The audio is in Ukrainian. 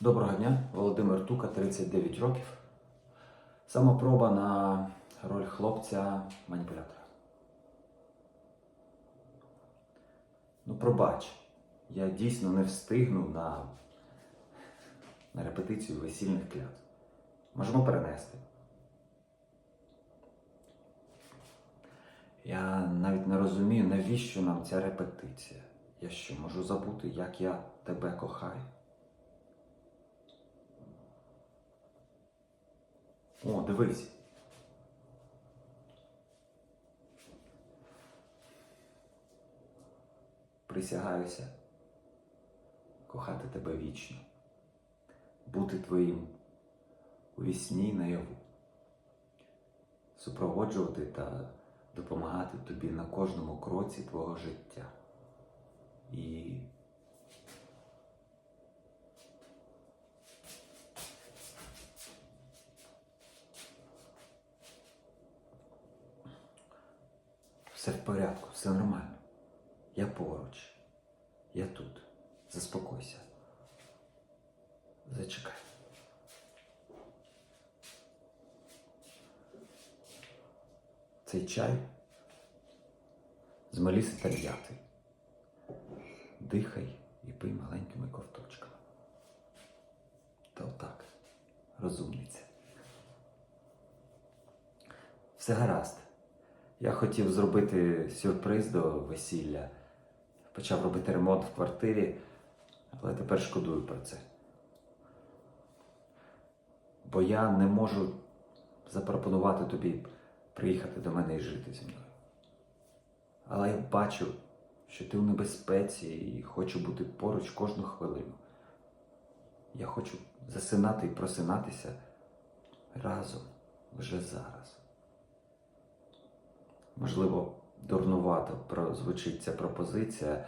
Доброго дня, Володимир Тука, 39 років. Самопроба на роль хлопця-маніпулятора. Ну, пробач, я дійсно не встигну на, на репетицію весільних клятв. Можемо перенести. Я навіть не розумію, навіщо нам ця репетиція. Я що, можу забути, як я тебе кохаю? О, дивись. Присягаюся кохати тебе вічно, бути твоїм у вісні наяву, супроводжувати та допомагати тобі на кожному кроці твого життя. І Все в порядку, все нормально. Я поруч. Я тут. Заспокойся. Зачекай. Цей чай з Меліси Тальяти. Дихай і пий маленькими ковточками. Та отак, розумниця. Все гаразд. Я хотів зробити сюрприз до весілля. Почав робити ремонт в квартирі, але тепер шкодую про це. Бо я не можу запропонувати тобі приїхати до мене і жити зі мною. Але я бачу, що ти у небезпеці і хочу бути поруч кожну хвилину. Я хочу засинати і просинатися разом вже зараз. Можливо, дурнувато прозвучить ця пропозиція,